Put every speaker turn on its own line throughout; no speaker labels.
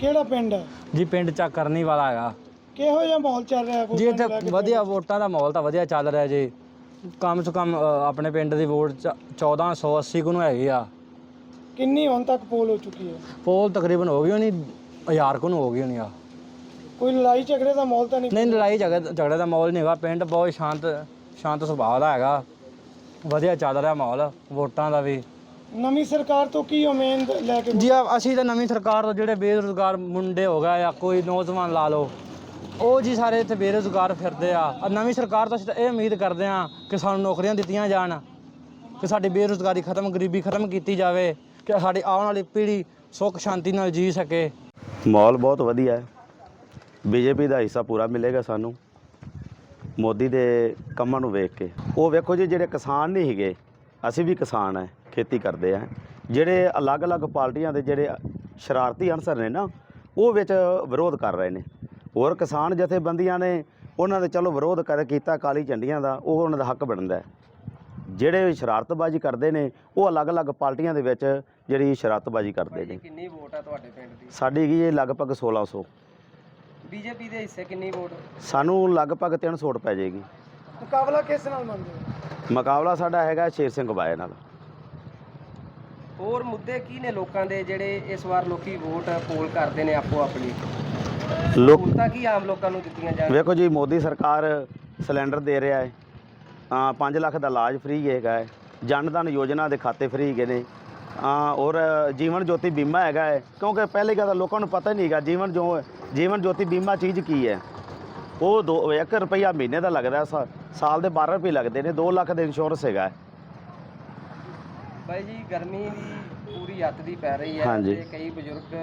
ਕਿਹੜਾ ਪਿੰਡ? ਹੈ
ਜੀ ਪਿੰਡ ਚੱਕ ਕਰਨੀ ਵਾਲਾ ਹੈਗਾ।
ਕਿਹੋ ਜਿਹਾ ਮਾਹੌਲ ਚੱਲ ਰਿਹਾ
ਜੀ ਇੱਥੇ? ਵਧੀਆ ਵੋਟਾਂ ਦਾ ਮਾਹੌਲ ਤਾਂ ਵਧੀਆ ਚੱਲ ਰਿਹਾ ਜੀ। ਕਮ ਸੇ ਕਮ ਆਪਣੇ ਪਿੰਡ ਦੀ ਵੋਟ ਚ- 1480 ਕੁ ਨੂੰ ਹੈਗੀ ਆ।
ਕਿੰਨੀ ਹੁਣ ਤੱਕ ਪੋਲ ਹੋ ਚੁੱਕੀ ਹੈ?
ਪੋਲ ਤਕਰੀਬਨ ਹੋ ਗਈ ਹੋਣੀ 1000 ਕੁ ਨੂੰ ਹੋ ਗਈ ਹੋਣੀ ਆ।
ਕੋਈ ਲੜਾਈ ਝਗੜੇ ਦਾ ਮਾਹੌਲ ਤਾਂ ਨਹੀਂ?
ਨਹੀਂ ਲੜਾਈ ਝਗੜੇ ਝਗੜੇ ਦਾ ਮਾਹੌਲ ਨਹੀਂ ਹੈਗਾ। ਪਿੰਡ ਬਹੁਤ ਸ਼ਾਂਤ ਸ਼ਾਂਤ ਸੁਭਾਅ ਦਾ ਹੈਗਾ। ਵਧੀਆ ਚੱਲ ਰਿਹਾ ਮਾਹੌਲ ਵੋਟਾਂ ਦਾ ਵੀ।
ਨਵੀਂ ਸਰਕਾਰ ਤੋਂ ਕੀ ਉਮੀਦ ਲੈ ਕੇ
ਜੀ ਆ- ਅਸੀਂ ਤਾਂ ਨਵੀਂ ਸਰਕਾਰ ਤੋਂ ਜਿਹੜੇ ਬੇਰੁਜ਼ਗਾਰ ਮੁੰਡੇ ਹੋ ਗਏ ਜਾਂ ਕੋਈ ਨੌਜਵਾਨ ਲਾ ਲਓ ਉਹ ਜੀ ਸਾਰੇ ਇੱਥੇ ਬੇਰੁਜ਼ਗਾਰ ਫਿਰਦੇ ਆ। ਨਵੀਂ ਸਰਕਾਰ ਤੋਂ ਅਸੀਂ ਤਾਂ ਇਹ ਉਮੀਦ ਕਰਦੇ ਆ ਕਿ ਸਾਨੂੰ ਨੌਕਰੀਆਂ ਦਿੱਤੀਆਂ ਜਾਣ ਕਿ ਸਾਡੀ ਬੇਰੁਜ਼ਗਾਰੀ ਖਤਮ ਗਰੀਬੀ ਖਤਮ ਕੀਤੀ ਜਾਵੇ ਕਿ ਸਾਡੀ ਆਉਣ ਵਾਲੀ ਪੀੜ੍ਹੀ ਸੁੱਖ ਸ਼ਾਂਤੀ ਨਾਲ ਜੀ ਸਕੇ।
ਮਾਹੌਲ ਬਹੁਤ ਵਧੀਆ ਹੈ। ਬੀਜੇਪੀ ਦਾ ਹਿੱਸਾ ਪੂਰਾ ਮਿਲੇਗਾ ਸਾਨੂੰ ਮੋਦੀ ਦੇ ਕੰਮਾਂ ਨੂੰ ਵੇਖ ਕੇ। ਉਹ ਵੇਖੋ ਜੀ ਜਿਹੜੇ ਕਿਸਾਨ ਨਹੀਂ ਹੈਗੇ ਅਸੀਂ ਵੀ ਕਿਸਾਨ ਹੈ। ਖੇਤੀ ਕਰਦੇ ਆ ਜਿਹੜੇ ਅਲੱਗ-ਅਲੱਗ ਪਾਰਟੀਆਂ ਦੇ ਜਿਹੜੇ ਸ਼ਰਾਰਤੀ ਅਨਸਰ ਨੇ ਨਾ ਉਹ ਵਿੱਚ ਵਿਰੋਧ ਕਰ ਰਹੇ ਨੇ। ਹੋਰ ਕਿਸਾਨ ਜਥੇਬੰਦੀਆਂ ਨੇ ਉਹਨਾਂ ਦੇ ਚਲੋ ਵਿਰੋਧ ਕਰ ਕੀਤਾ ਕਾਲੀ ਝੰਡੀਆਂ ਦਾ ਉਹ ਉਹਨਾਂ ਦਾ ਹੱਕ ਬਣਦਾ ਹੈ। ਜਿਹੜੇ ਸ਼ਰਾਰਤਬਾਜ਼ੀ ਕਰਦੇ ਨੇ ਉਹ ਅਲੱਗ-ਅਲੱਗ ਪਾਰਟੀਆਂ ਦੇ ਵਿੱਚ ਜਿਹੜੀ ਸ਼ਰਾਰਤਬਾਜ਼ੀ ਕਰਦੇ ਨੇ।
ਕਿੰਨੀ ਵੋਟ ਹੈ ਤੁਹਾਡੇ ਪਿੰਡ ਦੀ?
ਸਾਡੀ ਹੈਗੀ ਹੈ ਲਗਭਗ 1600
ਬੀਜੇਪੀ ਦੇ ਹਿੱਸੇ ਕਿੰਨੀ ਵੋਟ?
ਸਾਨੂੰ ਲਗਭਗ 300 ਵੋਟ ਪੈ ਜਾਏਗੀ।
ਮੁਕਾਬਲਾ ਕਿਸ ਨਾਲ ਮੰਨਦੇ ਹੋ?
ਮੁਕਾਬਲਾ ਸਾਡਾ ਹੈਗਾ ਸ਼ੇਰ ਸਿੰਘ ਬਾਏ ਨਾਲ।
ਹੋਰ ਮੁੱਦੇ ਕੀ ਨੇ ਲੋਕਾਂ ਦੇ ਜਿਹੜੇ ਇਸ ਵਾਰ ਲੋਕੀ ਵੋਟ ਪੋਲ ਕਰਦੇ ਨੇ ਆਪੋ ਆਪਣੀ?
ਲੋਕ
ਸਹੂਲਤਾਂ ਕੀ ਆਮ ਲੋਕਾਂ ਨੂੰ ਦਿੱਤੀਆਂ ਜਾਣ?
ਵੇਖੋ ਜੀ ਮੋਦੀ ਸਰਕਾਰ ਸਿਲੰਡਰ ਦੇ ਰਿਹਾ ਹੈ। ਆ 5 ਲੱਖ ਦਾ ਇਲਾਜ ਫ੍ਰੀ ਹੈਗਾ ਹੈ। ਜਨ ਧਨ ਯੋਜਨਾ ਦੇ ਖਾਤੇ ਫ੍ਰੀ ਹੈਗੇ ਨੇ। ਆ ਔਰ ਜੀਵਨ ਜੋਤੀ ਬੀਮਾ ਹੈਗਾ ਹੈ। ਕਿਉਂਕਿ ਪਹਿਲੇ ਗੱਲ ਲੋਕਾਂ ਨੂੰ ਪਤਾ ਹੀ ਨਹੀਂ ਹੈਗਾ ਜੀਵਨ ਜੋ ਜੀਵਨ ਜੋਤੀ ਬੀਮਾ ਚੀਜ਼ ਕੀ ਹੈ। ਉਹ 2 1 ਰੁਪਈਆ ਮਹੀਨੇ ਦਾ ਲੱਗਦਾ ਸਾਲ ਦੇ 12 ਰੁਪਏ ਲੱਗਦੇ ਨੇ। 2 ਲੱਖ ਦਾ ਇੰਸ਼ੋਰੈਂਸ ਹੈਗਾ ਹੈ।
ਬਾਈ ਜੀ ਗਰਮੀ ਵੀ ਪੂਰੀ ਅੱਤ ਦੀ ਪੈ ਰਹੀ ਹੈ
ਹਾਂਜੀ।
ਤੇ ਕਈ ਬਜ਼ੁਰਗ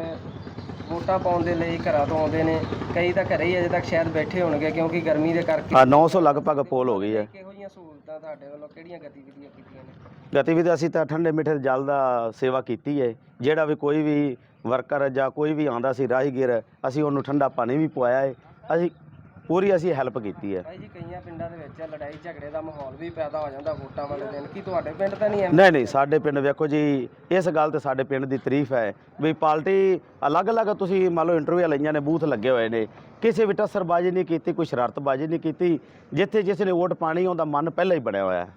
ਵੋਟਾਂ ਪਾਉਣ ਦੇ ਲਈ ਘਰਾਂ ਤੋਂ ਆਉਂਦੇ ਨੇ। ਕਈ ਤਾਂ ਘਰੇ ਹੀ ਅਜੇ ਤੱਕ ਸ਼ਾਇਦ ਬੈਠੇ ਹੋਣਗੇ ਕਿਉਂਕਿ ਗਰਮੀ ਦੇ ਕਰਕੇ
ਆ 900 ਲਗਭਗ ਪੋਲ ਹੋ ਗਈ ਹੈ।
ਕਿਹੋ ਜਿਹੀਆਂ ਸਹੂਲਤਾਂ ਤੁਹਾਡੇ ਵੱਲੋਂ ਕਿਹੜੀਆਂ ਗਤੀਵਿਧੀਆਂ ਕੀਤੀਆਂ ਨੇ?
ਗਤੀਵਿਧੀ ਅਸੀਂ ਤਾਂ ਠੰਡੇ ਮਿੱਠੇ ਜਲ ਦਾ ਸੇਵਾ ਕੀਤੀ ਹੈ। ਜਿਹੜਾ ਵੀ ਕੋਈ ਵੀ ਵਰਕਰ ਜਾਂ ਕੋਈ ਵੀ ਆਂਦਾ ਸੀ ਰਾਹਗੀਰ ਅਸੀਂ ਉਹਨੂੰ ਠੰਡਾ ਪਾਣੀ ਵੀ ਪਵਾਇਆ ਹੈ। ਅਸੀਂ ਪੂਰੀ ਅਸੀਂ ਹੈਲਪ ਕੀਤੀ ਹੈ।
ਬਾਈ ਜੀ ਕਈਆਂ ਪਿੰਡਾਂ ਦੇ ਵਿੱਚ ਲੜਾਈ ਝਗੜੇ ਦਾ ਮਾਹੌਲ ਵੀ ਪੈਦਾ ਹੋ ਜਾਂਦਾ ਵੋਟਾਂ ਵਾਲੇ ਦਿਨ। ਕੀ ਤੁਹਾਡੇ ਪਿੰਡ ਤਾਂ ਨਹੀਂ ਐ
ਨਹੀਂ ਨਹੀਂ ਸਾਡੇ ਪਿੰਡ ਵੇਖੋ ਜੀ ਇਸ ਗੱਲ ਤੇ ਸਾਡੇ ਪਿੰਡ ਦੀ ਤਾਰੀਫ ਹੈ ਵੀ ਪਾਰਟੀ ਅਲੱਗ-ਅਲੱਗ ਤੁਸੀਂ ਮੰਨ ਲਓ ਇੰਟਰਵਿਊ ਲਈਆਂ ਨੇ ਬੂਥ ਲੱਗੇ ਹੋਏ ਨੇ। ਕਿਸੇ ਵੀ ਟੱਸਰਬਾਜ਼ੀ ਨਹੀਂ ਕੀਤੀ ਕੋਈ ਸ਼ਰਾਰਤਬਾਜ਼ੀ ਨਹੀਂ ਕੀਤੀ। ਜਿੱਥੇ ਜਿਸ ਨੇ ਵੋਟ ਪਾਣੀ ਉਹਦਾ ਮਨ ਪਹਿਲਾਂ ਹੀ ਬਣਿਆ ਹੋਇਆ ਹੈ।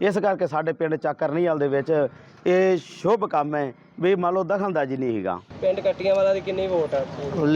ਇਸ ਕਰਕੇ ਸਾਡੇ ਪਿੰਡ ਚੱਕਰਨੀਵਾਲ ਦੇ ਵਿੱਚ ਇਹ ਸ਼ੁਭ ਕੰਮ ਹੈ ਵੀ ਮੰਨ ਲਓ ਦਖਲਅੰਦਾਜ਼ੀ ਨਹੀਂ ਹੈਗਾ।
ਪਿੰਡ ਕੱਟੀਆਂ ਵਾਲਾ ਦੀ ਕਿੰਨੀ ਵੋਟ ਹੈ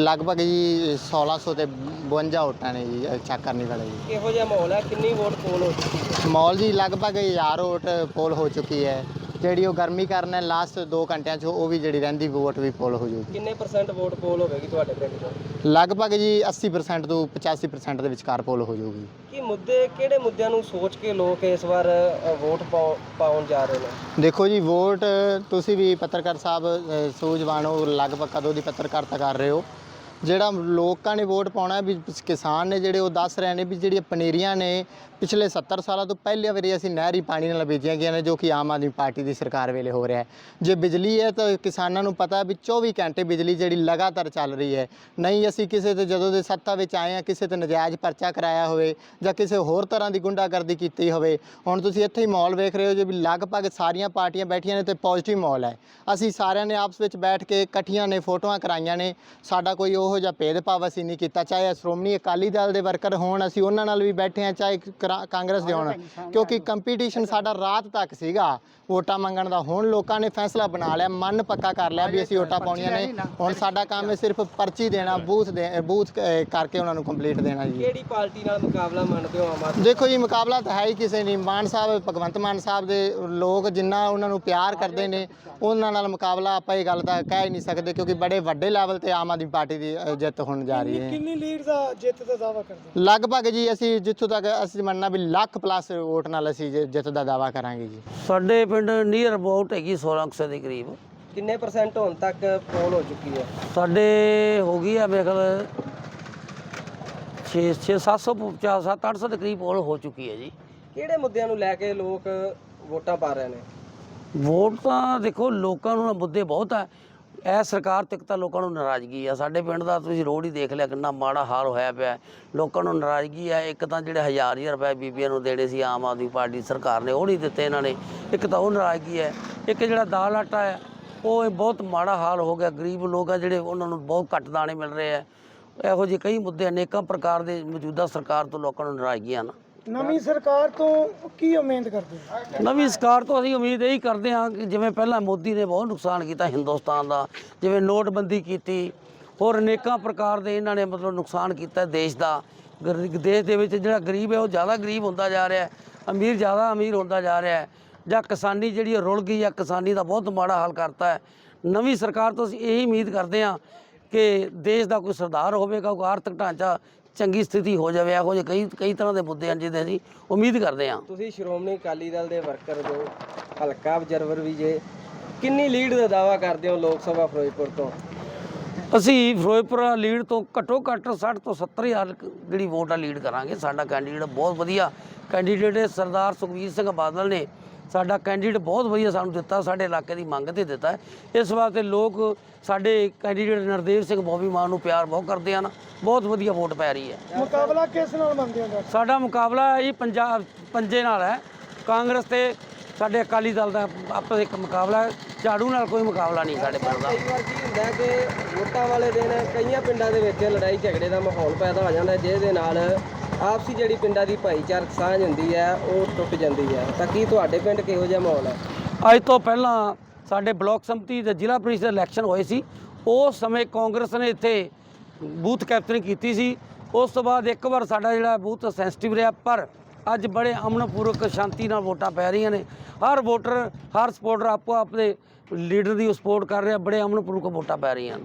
ਲਗਭਗ ਜੀ 1600 ਤੇ 52 ਵੋਟਾਂ ਨੇ ਜੀ ਚੈੱਕ ਕਰਨੀ ਵਾਲੇ ਜੀ।
ਕਿਹੋ ਜਿਹਾ ਮਾਹੌਲ ਹੈ? ਕਿੰਨੀ ਵੋਟ ਪੋਲ ਹੋ ਚੁੱਕੀ ਹੈ?
ਮੌਲ ਜੀ ਲਗਭਗ 1000 ਵੋਟ ਪੋਲ ਹੋ ਚੁੱਕੀ ਹੈ। ਜਿਹੜੀ ਉਹ ਗਰਮੀ ਕਾਰਨ ਹੈ ਲਾਸਟ 2 ਘੰਟਿਆਂ 'ਚ ਉਹ ਵੀ ਜਿਹੜੀ ਰਹਿੰਦੀ ਵੋਟ ਵੀ ਪੋਲ ਹੋ ਜੂਗੀ
ਕਿੰਨੇ ਪਰਸੈਂਟ ਵੋਟ ਪੋਲ ਹੋਵੇਗੀ ਤੁਹਾਡੇ ਪਿੰਡ ਤੋਂ
ਲਗਭਗ ਜੀ 80% ਤੋਂ 85% ਦੇ ਵਿਚਕਾਰ ਪੋਲ ਹੋ ਜੂਗੀ
ਕੀ ਮੁੱਦੇ ਕਿਹੜੇ ਮੁੱਦਿਆਂ ਨੂੰ ਸੋਚ ਕੇ ਲੋਕ ਇਸ ਵਾਰ ਅ, ਵੋਟ ਪਾਉ- ਪਾਉਣ ਜਾ ਰਹੇ ਨੇ?
ਦੇਖੋ ਜੀ ਵੋਟ ਤੁਸੀਂ ਵੀ ਪੱਤਰਕਾਰ ਸਾਹਿਬ ਅ, ਸੂਝਵਾਨ ਹੋ ਲਗਭਗ ਕਦੋਂ ਦੀ ਪੱਤਰਕਾਰਤਾ ਕਰ ਰਹੇ ਹੋ? ਜਿਹੜਾ ਲੋਕਾਂ ਨੇ ਵੋਟ ਪਾਉਣਾ ਵੀ ਕਿਸਾਨ ਨੇ ਜਿਹੜੇ ਉਹ ਦੱਸ ਰਹੇ ਨੇ ਵੀ ਜਿਹੜੀਆਂ ਪਨੀਰੀਆਂ ਨੇ, ਪਿਛਲੇ 70 ਸਾਲਾਂ ਤੋਂ ਪਹਿਲੇ ਵਾਰੀ ਅਸੀਂ ਨਹਿਰੀ ਪਾਣੀ ਨਾਲ ਬੀਜੀਆਂ ਗਈਆਂ ਨੇ, ਜੋ ਕਿ ਆਮ ਆਦਮੀ ਪਾਰਟੀ ਦੀ ਸਰਕਾਰ ਵੇਲੇ ਹੋ ਰਿਹਾ ਹੈ। ਜੇ ਬਿਜਲੀ ਹੈ ਤਾਂ ਕਿਸਾਨਾਂ ਨੂੰ ਪਤਾ ਵੀ 24 ਘੰਟੇ ਬਿਜਲੀ ਜਿਹੜੀ ਲਗਾਤਾਰ ਚੱਲ ਰਹੀ ਹੈ। ਨਹੀਂ ਅਸੀਂ ਕਿਸੇ ਤੇ ਜਦੋਂ ਦੇ ਸੱਤਾ ਵਿੱਚ ਆਏ ਆ ਕਿਸੇ ਤੇ ਨਜਾਇਜ਼ ਪਰਚਾ ਕਰਾਇਆ ਹੋਵੇ ਜਾਂ ਕਿਸੇ ਹੋਰ ਤਰ੍ਹਾਂ ਦੀ ਗੁੰਡਾਗਰਦੀ ਕੀਤੀ ਹੋਵੇ, ਹੁਣ ਤੁਸੀਂ ਇੱਥੇ ਹੀ ਮਾਹੌਲ ਵੇਖ ਰਹੇ ਹੋ ਜੇ ਵੀ ਲਗਭਗ ਸਾਰੀਆਂ ਪਾਰਟੀਆਂ ਬੈਠੀਆਂ ਨੇ ਤੇ ਪੋਜ਼ਿਟਿਵ ਮਾਹੌਲ ਹੈ। ਅਸੀਂ ਸਾਰਿਆਂ ਨੇ ਆਪਸ ਵਿੱਚ ਬੈਠ ਕੇ ਇਕੱਠੀਆਂ ਨੇ, ਫੋਟੋਆਂ ਕਰਾਈਆਂ ਨੇ। ਸਾਡਾ ਕੋਈ ਉਹ ਜਿਹਾ ਭੇਦਭਾਵ ਅਸੀਂ ਨਹੀਂ ਕੀਤਾ ਚਾਹੇ ਸ਼੍ਰੋਮਣੀ ਅਕਾਲੀ ਦਲ ਦੇ ਵਰਕਰ ਹੋਣ ਅਸੀਂ ਉਹਨਾਂ ਨਾਲ ਵੀ ਬੈਠੇ ਹਾਂ ਚਾਹੇ ਕਾਂਗਰਸ ਦੇ ਹੋਣ। ਕਿਉਂਕਿ ਕੰਪੀਟੀਸ਼ਨ ਸਾਡਾ ਰਾਤ ਤੱਕ ਸੀਗਾ। ਵੋਟਾਂ ਮੰਗਣ ਦਾ। ਹੁਣ ਲੋਕਾਂ ਨੇ ਫੈਸਲਾ ਬਣਾ ਲਿਆ ਮਨ ਪੱਕਾ ਕਰ ਲਿਆ ਵੀ ਅਸੀਂ ਵੋਟਾਂ ਪਾਉਣੀਆਂ ਨੇ। ਹੁਣ ਸਾਡਾ ਕੰਮ ਹੈ ਸਿਰਫ ਪਰਚੀ ਦੇਣਾ ਬੂਥ ਦੇ ਬੂਥ ਕਰਕੇ ਉਹਨਾਂ ਨੂੰ ਕੰਪਲੀਟ ਦੇਣਾ ਜੀ।
ਕਿਹੜੀ ਪਾਰਟੀ ਨਾਲ ਮੁਕਾਬਲਾ ਮੰਨਦੇ ਹੋ ਆਮ ਆਦਮੀ?
ਦੇਖੋ ਜੀ ਮੁਕਾਬਲਾ ਤਾਂ ਹੈ ਹੀ ਕਿਸੇ ਨਹੀਂ ਮਾਨ ਸਾਹਿਬ ਭਗਵੰਤ ਮਾਨ ਸਾਹਿਬ ਦੇ ਲੋਕ ਜਿੰਨਾ ਉਹਨਾਂ ਨੂੰ ਪਿਆਰ ਕਰਦੇ ਨੇ ਉਹਨਾਂ ਨਾਲ ਮੁਕਾਬਲਾ ਆਪਾਂ ਇਹ ਗੱਲ ਤਾਂ ਕਹਿ ਹੀ ਨਹੀਂ ਸਕਦੇ ਕਿਉਂਕਿ ਬੜੇ ਵੱਡੇ ਲੈਵਲ ਤੇ ਆਮ ਆਦਮੀ ਪਾਰਟੀ ਦੀ ਜਿੱਤ ਹੋਣ ਜਾ ਰਹੀ ਹੈ।
ਕਿੰਨੀ ਲੀਡ ਦਾ ਜਿੱਤ ਦਾ ਦਾਅਵਾ ਕਰਦੇ
ਲਗਭਗ ਜੀ ਅਸੀਂ ਜਿੱਥੋਂ ਤੱਕ ਅਸੀਂ ਮੰਨਣਾ ਵੀ ਲੱਖ ਪਲੱਸ ਵੋਟ ਨਾਲ ਅਸੀਂ ਜਿੱਤ ਦਾ ਦਾਅਵਾ ਕਰਾਂਗੇ ਜੀ।
ਸਾਡੇ ਪਿੰਡ ਨੀਅਰ ਅਬਾਊਟ ਹੈਗੀ 1600 ਦੇ ਕਰੀਬ।
ਕਿੰਨੇ ਪਰਸੈਂਟ ਹੁਣ ਤੱਕ ਪੋਲ ਹੋ ਚੁੱਕੀ ਹੈ?
ਸਾਡੇ ਹੋ ਗਈ ਆ ਖਿਆਲ 6 6 750 7 800 ਦੇ ਕਰੀਬ ਪੋਲ ਹੋ ਚੁੱਕੀ ਹੈ ਜੀ।
ਕਿਹੜੇ ਮੁੱਦਿਆਂ ਨੂੰ ਲੈ ਕੇ ਲੋਕ ਵੋਟਾਂ ਪਾ ਰਹੇ ਨੇ?
ਵੋਟ ਤਾਂ ਦੇਖੋ ਲੋਕਾਂ ਨਾ ਮੁੱਦੇ ਬਹੁਤ ਆ। ਇਹ ਸਰਕਾਰ ਤੱਕ ਤਾਂ ਲੋਕਾਂ ਨੂੰ ਨਾਰਾਜ਼ਗੀ ਆ। ਸਾਡੇ ਪਿੰਡ ਦਾ ਤੁਸੀਂ ਰੋਡ ਹੀ ਦੇਖ ਲਿਆ ਕਿੰਨਾ ਮਾੜਾ ਹਾਲ ਹੋਇਆ ਪਿਆ। ਹੈ। ਲੋਕਾਂ ਨੂੰ ਨਾਰਾਜ਼ਗੀ ਆ। ਇੱਕ ਤਾਂ ਜਿਹੜੇ ਹਜ਼ਾਰ ਹਜ਼ਾਰ ਰੁਪਏ ਬੀਬੀਆਂ ਨੂੰ ਦੇਣੇ ਸੀ ਆਮ ਆਦਮੀ ਪਾਰਟੀ ਸਰਕਾਰ ਨੇ, ਉਹ ਨਹੀਂ ਦਿੱਤੇ ਇਹਨਾਂ ਨੇ। ਇੱਕ ਤਾਂ ਉਹ ਨਾਰਾਜ਼ਗੀ ਹੈ ਇੱਕ ਜਿਹੜਾ ਦਾਲ ਆਟਾ ਹੈ ਉਹ ਇਹ ਬਹੁਤ ਮਾੜਾ ਹਾਲ ਹੋ ਗਿਆ। ਗਰੀਬ ਲੋਕ ਆ ਜਿਹੜੇ ਉਹਨਾਂ ਨੂੰ ਬਹੁਤ ਘੱਟ ਦਾਣੇ ਮਿਲ ਰਹੇ ਆ। ਇਹੋ ਜਿਹੇ ਕਈ ਮੁੱਦੇ ਅਨੇਕਾਂ ਪ੍ਰਕਾਰ ਦੇ ਮੌਜੂਦਾ ਸਰਕਾਰ ਤੋਂ ਲੋਕਾਂ ਨੂੰ ਨਾਰਾਜ਼ਗੀਆਂ ਨਾ
ਨਵੀਂ ਸਰਕਾਰ ਤੋਂ ਕੀ ਉਮੀਦ ਕਰਦੇ ਹੋ?
ਨਵੀਂ ਸਰਕਾਰ ਤੋਂ ਅਸੀਂ ਉਮੀਦ ਇਹੀ ਕਰਦੇ ਹਾਂ ਕਿ ਜਿਵੇਂ ਪਹਿਲਾਂ ਮੋਦੀ ਨੇ ਬਹੁਤ ਨੁਕਸਾਨ ਕੀਤਾ ਹਿੰਦੁਸਤਾਨ ਦਾ, ਜਿਵੇਂ ਨੋਟਬੰਦੀ ਕੀਤੀ, ਹੋਰ ਅਨੇਕਾਂ ਪ੍ਰਕਾਰ ਦੇ ਇਹਨਾਂ ਨੇ ਮਤਲਬ ਨੁਕਸਾਨ ਕੀਤਾ ਦੇਸ਼ ਦਾ। ਗਰ- ਦੇਸ਼ ਦੇ ਵਿੱਚ ਜਿਹੜਾ ਗਰੀਬ ਹੈ ਉਹ ਜ਼ਿਆਦਾ ਗਰੀਬ ਹੁੰਦਾ ਜਾ ਰਿਹਾ ਹੈ, ਅਮੀਰ ਜ਼ਿਆਦਾ ਅਮੀਰ ਹੁੰਦਾ ਜਾ ਰਿਹਾ ਹੈ, ਜਾਂ ਕਿਸਾਨੀ ਜਿਹੜੀ ਉਹ ਰੁਲ ਗਈ ਹੈ, ਕਿਸਾਨੀ ਦਾ ਬਹੁਤ ਮਾੜਾ ਹਾਲ ਕਰਤਾ ਹੈ। ਨਵੀਂ ਸਰਕਾਰ ਤੋਂ ਅਸੀਂ ਇਹੀ ਉਮੀਦ ਕਰਦੇ ਹਾਂ ਕਿ ਦੇਸ਼ ਦਾ ਕੋਈ ਸਰਦਾਰ ਹੋਵੇਗਾ, ਕੋਈ ਆਰਥਿਕ ਢਾਂਚਾ ਚੰਗੀ ਸਥਿਤੀ ਹੋ ਜਾਵੇ ਇਹੋ ਜਿਹੇ ਕਈ ਕਈ ਤਰ੍ਹਾਂ ਦੇ ਮੁੱਦੇ ਹਨ ਜਿਹਦੇ ਅਸੀਂ ਉਮੀਦ ਕਰਦੇ ਹਾਂ।
ਤੁਸੀਂ ਸ਼੍ਰੋਮਣੀ ਅਕਾਲੀ ਦਲ ਦੇ ਵਰਕਰ ਜੋ ਹਲਕਾ ਆਬਜ਼ਰਵਰ ਵੀ ਜੇ ਕਿੰਨੀ ਲੀਡ ਦਾ ਦਾਵਾ ਕਰਦੇ ਹੋ ਲੋਕ ਸਭਾ ਫਿਰੋਜ਼ਪੁਰ ਤੋਂ?
ਅਸੀਂ ਫਿਰੋਜ਼ਪੁਰ ਲੀਡ ਤੋਂ ਘੱਟੋ ਘੱਟ 60 ਤੋਂ 70 ਹਜ਼ਾਰ ਕ- ਜਿਹੜੀ ਵੋਟ ਆ ਲੀਡ ਕਰਾਂਗੇ। ਸਾਡਾ ਕੈਂਡੀਡੇਟ ਬਹੁਤ ਵਧੀਆ ਕੈਂਡੀਡੇਟ ਹੈ ਸਰਦਾਰ ਸੁਖਬੀਰ ਸਿੰਘ ਬਾਦਲ ਨੇ। ਸਾਡਾ ਕੈਂਡੀਡੇਟ ਬਹੁਤ ਵਧੀਆ ਸਾਨੂੰ ਦਿੱਤਾ ਸਾਡੇ ਇਲਾਕੇ ਦੀ ਮੰਗ ਤੇ ਦਿੱਤਾ। ਇਸ ਵਾਸਤੇ ਲੋਕ ਸਾਡੇ ਕੈਂਡੀਡੇਟ ਨਰਦੇਵ ਸਿੰਘ ਬੋਬੀ ਮਾਨ ਨੂੰ ਪਿਆਰ ਬਹੁਤ ਕਰਦੇ ਹਨ ਬਹੁਤ ਵਧੀਆ ਵੋਟ ਪੈ ਰਹੀ ਹੈ।
ਮੁਕਾਬਲਾ ਕਿਸ ਨਾਲ ਮੰਨਦੇ ਹੋ
ਸਾਡਾ ਮੁਕਾਬਲਾ ਇਹ ਪੰਜਾਬ ਪੰਜੇ ਨਾਲ ਹੈ। ਕਾਂਗਰਸ ਤੇ ਸਾਡੇ ਅਕਾਲੀ ਦਲ ਦਾ ਆਪਸ ਇੱਕ ਮੁਕਾਬਲਾ ਹੈ। ਝਾੜੂ ਨਾਲ ਕੋਈ ਮੁਕਾਬਲਾ ਨਹੀਂ ਸਾਡੇ ਪਿੰਡ ਦਾ।
ਕਈ ਵਾਰ ਕੀ ਹੁੰਦਾ ਕਿ ਵੋਟਾਂ ਵਾਲੇ ਦਿਨ ਕਈਆਂ ਪਿੰਡਾਂ ਦੇ ਵਿੱਚ ਲੜਾਈ ਝਗੜੇ ਦਾ ਮਾਹੌਲ ਪੈਦਾ ਹੋ ਜਾਂਦਾ ਜਿਹਦੇ ਨਾਲ ਆਪਸੀ ਜਿਹੜੀ ਪਿੰਡਾਂ ਦੀ ਭਾਈਚਾਰਕ ਸਾਂਝ ਹੁੰਦੀ ਹੈ, ਉਹ ਟੁੱਟ ਜਾਂਦੀ ਹੈ। ਤਾਂ ਕੀ ਤੁਹਾਡੇ ਪਿੰਡ ਕਿਹੋ ਜਿਹਾ ਮਾਹੌਲ ਹੈ?
ਅੱਜ ਤੋਂ ਪਹਿਲਾਂ ਸਾਡੇ ਬਲਾਕ ਸੰਮਤੀ ਤੇ ਜ਼ਿਲ੍ਹਾ ਪ੍ਰੀਸ਼ਦ ਇਲੈਕਸ਼ਨ ਹੋਏ ਸੀ। ਉਸ ਸਮੇਂ ਕਾਂਗਰਸ ਨੇ ਇੱਥੇ ਬੂਥ ਕੈਪਚਰਿੰਗ ਕੀਤੀ ਸੀ। ਉਸ ਤੋਂ ਬਾਅਦ ਇੱਕ ਵਾਰ ਸਾਡਾ ਜਿਹੜਾ ਬੂਥ ਸੈਂਸਿਟਿਵ ਰਿਹਾ, ਪਰ ਅੱਜ ਬੜੇ ਅਮਨਪੂਰਵਕ ਸ਼ਾਂਤੀ ਨਾਲ ਵੋਟਾਂ ਪੈ ਰਹੀਆਂ ਨੇ। ਹਰ ਵੋਟਰ, ਹਰ ਸਪੋਰਟਰ ਆਪੋ ਆਪਣੇ ਲੀਡਰ ਦੀ ਸਪੋਰਟ ਕਰ ਰਿਹਾ, ਬੜੇ ਅਮਨਪੂਰਵਕ ਵੋਟਾਂ ਪੈ ਰਹੀਆਂ ਨੇ।